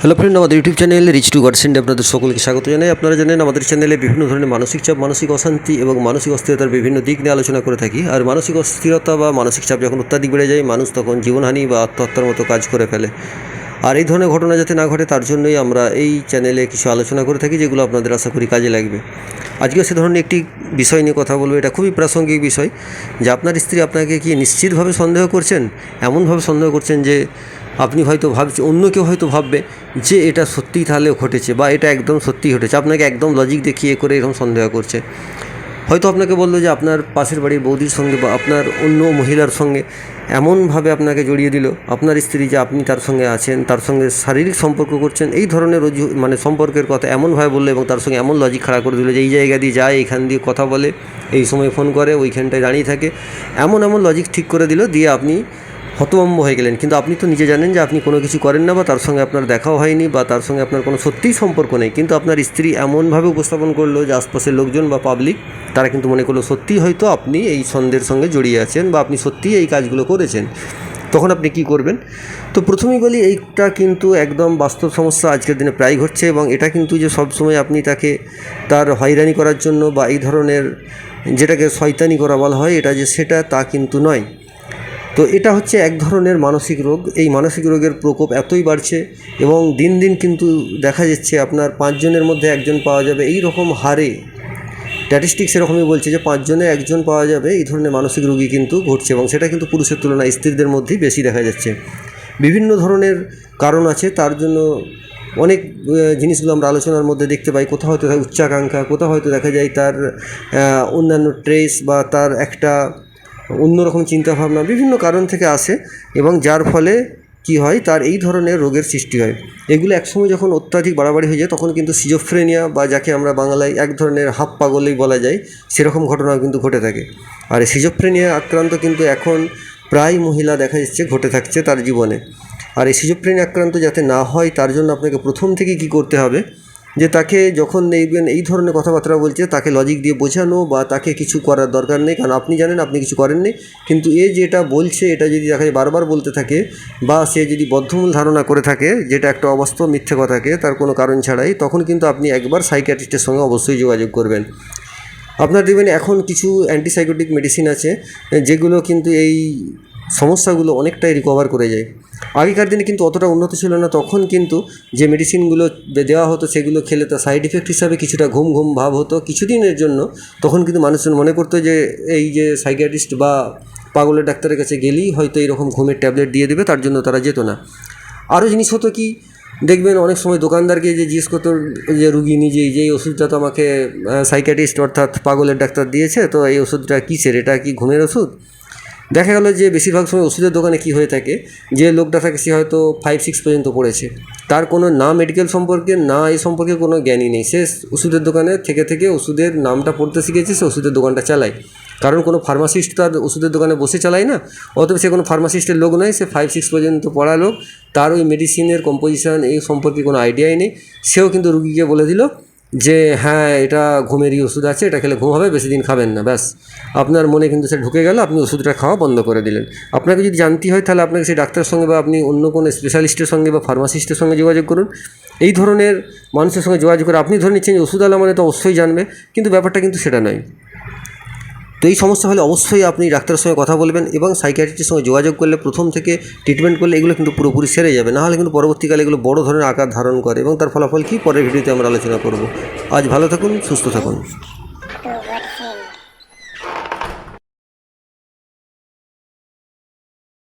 Hello friend আমাদের YouTube চ্যানেলে rich to গার্ডসেন্ড আপনাদের সকলকে স্বাগত জানাই। আপনারা জানেন আমাদের চ্যানেলে বিভিন্ন ধরনের মানসিক চাপ, মানসিক অশান্তি এবং মানসিক অস্থিরতার বিভিন্ন দিক নিয়ে আলোচনা করে থাকি। আর মানসিক অস্থিরতা বা মানসিক চাপ যখন অত্যাধিক বেড়ে যায়, মানুষ তখন জীবনহানি বা আত্মহত্যার মতো কাজ করে ফেলে। আর এই ধরনের ঘটনা যাতে না ঘটে, তার জন্যই আমরা এই চ্যানেলে কিছু আলোচনা করে থাকি, যেগুলো আপনাদের আশা করি কাজে লাগবে। আজকে সে ধরনের একটি বিষয় নিয়ে কথা বলব। এটা খুবই প্রাসঙ্গিক বিষয় যে আপনার স্ত্রী আপনাকে কি নিশ্চিতভাবে সন্দেহ করছেন? এমনভাবে সন্দেহ করছেন যে আপনি হয়তো ভাবছেন অন্য কেউ হয়তো ভাববে যে এটা সত্যিই তাহলে ঘটেছে বা এটা একদম সত্যিই ঘটেছে। আপনাকে একদম লজিক দেখিয়ে করে এরকম সন্দেহ করছে। হয়তো আপনাকে বলল যে আপনার পাশের বাড়ির বৌদির সঙ্গে বা আপনার অন্য মহিলার সঙ্গে এমনভাবে আপনাকে জড়িয়ে দিল, আপনার স্ত্রী যে আপনি তার সঙ্গে আছেন, তার সঙ্গে শারীরিক সম্পর্ক করছেন, এই ধরনের অজু মানে সম্পর্কের কথা এমনভাবে বলল এবং তার সঙ্গে এমন লজিক খাড়া করে দিল যে এই জায়গা দিয়ে যায়, এখান দিয়ে কথা বলে, এই সময় ফোন করে, ওইখানটায় দাঁড়িয়ে থাকে। এমন এমন লজিক ঠিক করে দিল, দিয়ে আপনি হতভম্ব হয়ে গেলেন। কিন্তু আপনি তো নিজে জানেন যে আপনি কোনো কিছু করেন না বা তার সঙ্গে আপনার দেখাও হয়নি বা তার সঙ্গে আপনার কোনো সত্যিই সম্পর্ক নেই। কিন্তু আপনার স্ত্রী এমনভাবে উপস্থাপন করল যে আশপাশের লোকজন বা পাবলিক তারা কিন্তু মনে করল সত্যিই হয়তো আপনি এই সন্দেহের সঙ্গে জড়িয়ে আছেন বা আপনি সত্যিই এই কাজগুলো করেছেন। তখন আপনি কি করবেন? তো প্রথমেই বলি, এইটা কিন্তু একদম বাস্তব সমস্যা আজকের দিনে প্রায় ঘটছে এবং এটা কিন্তু যে সবসময় আপনি তাকে তার হয়রানি করার জন্য বা এই ধরনের যেটাকে শয়তানি করা বলা হয়, এটা যে সেটা তা কিন্তু নয়। তো এটা হচ্ছে এক ধরনের মানসিক রোগ। এই মানসিক রোগের প্রকোপ এতই বাড়ছে এবং দিন দিন কিন্তু দেখা যাচ্ছে আপনার পাঁচজনের মধ্যে একজন পাওয়া যাবে এই রকম হারে। স্ট্যাটিস্টিক্স এরকমই বলছে যে পাঁচজনে একজন পাওয়া যাবে এই ধরনের মানসিক রোগী কিন্তু ঘটছে এবং সেটা কিন্তু পুরুষের তুলনায় স্ত্রীদের মধ্যেই বেশি দেখা যাচ্ছে। বিভিন্ন ধরনের কারণ আছে, তার জন্য অনেক জিনিসগুলো আমরা আলোচনার মধ্যে দেখতে পাই। কোথাও হয়তো উচ্চাকাঙ্ক্ষা, কোথাও হয়তো দেখা যায় তার অন্যান্য ট্রেস বা তার একটা অন্যরকম চিন্তাভাবনা বিভিন্ন কারণ থেকে আসে এবং যার ফলে কি হয়, তার এই ধরনের রোগের সৃষ্টি হয়। এগুলো একসময় যখন অত্যাধিক বাড়াবাড়ি হয়ে যায়, তখন কিন্তু সিজোফ্রেনিয়া বা যাকে আমরা বাংলায় এক ধরনের হাফ পাগলেই বলা যায়, সেরকম ঘটনাও কিন্তু ঘটে থাকে। আর সিজোফ্রেনিয়া আক্রান্ত কিন্তু এখন প্রায় মহিলা দেখা যাচ্ছে ঘটে থাকছে তার জীবনে। আর এই সিজোফ্রেনিয়া আক্রান্ত যাতে না হয়, তার জন্য আপনাকে প্রথম থেকে কি করতে হবে যে তাকে যখন দেখবেন এই ধরনের কথাবার্তা বলছে, তাকে লজিক দিয়ে বোঝানো বা তাকে কিছু করার দরকার নেই। কারণ আপনি জানেন, আপনি কিছু করেননি কিন্তু এ যেটা বলছে, এটা যদি দেখা যায় বারবার বলতে থাকে বা সে যদি বদ্ধমূল ধারণা করে থাকে, যেটা একটা অবাস্তব মিথ্যে কথাকে তার কোনো কারণ ছাড়াই, তখন কিন্তু আপনি একবার সাইকিয়াট্রিস্টের সঙ্গে অবশ্যই যোগাযোগ করবেন। আপনার দেখবেন এখন কিছু অ্যান্টিসাইকোটিক মেডিসিন আছে, যেগুলো কিন্তু এই সমস্যাগুলো অনেকটাই রিকভার করে যায়। আগেকার দিনে কিন্তু অতটা উন্নত ছিল না, তখন কিন্তু যে মেডিসিনগুলো দেওয়া হতো সেগুলো খেলে তার সাইড এফেক্ট হিসাবে কিছুটা ঘুম ঘুম ভাব হতো। কিছুদিনের জন্য তখন কিন্তু মানুষজন মনে করতো যে, এই যে সাইকিয়াট্রিস্ট বা পাগলের ডাক্তারের কাছে গেলেই হয়তো এরকম ঘুমের ট্যাবলেট দিয়ে দেবে, তার জন্য তারা যেত না। আরও জিনিস হতো কি, দেখবেন অনেক সময় দোকানদারকে যে জিজ্ঞেস করতো যে, রুগী নিজেই যে এই ওষুধটা তো আমাকে সাইকিয়াট্রিস্ট অর্থাৎ পাগলের ডাক্তার দিয়েছে, তো এই ওষুধটা কিসের? এটা কি ঘুমের ওষুধ? দেখা গেল যে বেশিরভাগ সময় ওষুধের দোকানে কি হয়ে থাকে, যে লোকটা থাকে সে হয়তো ফাইভ সিক্স পর্যন্ত পড়েছে। তার কোনো না মেডিকেল সম্পর্কে, না এই সম্পর্কে কোনো জ্ঞানই নেই। সে ওষুধের দোকানে থেকে থেকে ওষুধের নামটা পড়তে শিখেছে, সে ওষুধের দোকানটা চালায়। কারণ কোনো ফার্মাসিস্ট তো আর ওষুধের দোকানে বসে চালায় না, অতএব সে কোনো ফার্মাসিস্টের লোক নয়, সে ফাইভ সিক্স পর্যন্ত পড়া লোক। তার ওই মেডিসিনের কম্পোজিশন এই সম্পর্কে কোনো আইডিয়াই নেই। সেও কিন্তু রুগীকে বলে দিল যে হ্যাঁ এটা ঘুমেরই ওষুধ আছে, এটা খেলে ঘুম হবে, বেশি দিন খাবেন না, ব্যাস। আপনার মনে কিন্তু সে ঢুকে গেল, আপনি ওষুধটা খাওয়া বন্ধ করে দিলেন। আপনাকে যদি জানতে হয়, তাহলে আপনাকে সেই ডাক্তারের সঙ্গে বা আপনি অন্য কোনো স্পেশালিস্টের সঙ্গে বা ফার্মাসিস্টের সঙ্গে যোগাযোগ করুন। এই ধরনের মানুষের সঙ্গে যোগাযোগ করে আপনি ধরে নিচ্ছেন যে ওষুধ আলা মানে তো অবশ্যই জানবে, কিন্তু ব্যাপারটা কিন্তু সেটা নয়। তো এই সমস্যা হলে অবশ্যই আপনি ডাক্তারের সঙ্গে কথা বলবেন এবং সাইকিয়াট্রিস্টের সঙ্গে যোগাযোগ করলে প্রথম থেকে ট্রিটমেন্ট করলে এগুলো কিন্তু পুরোপুরি সেরে যাবে নাহলে কিন্তু পরবর্তীকালে এগুলো বড় ধরনের আকার ধারণ করে এবং তার ফলাফল কী পরের ভিডিওতে আমরা আলোচনা করব আজ ভালো থাকুন, সুস্থ থাকুন?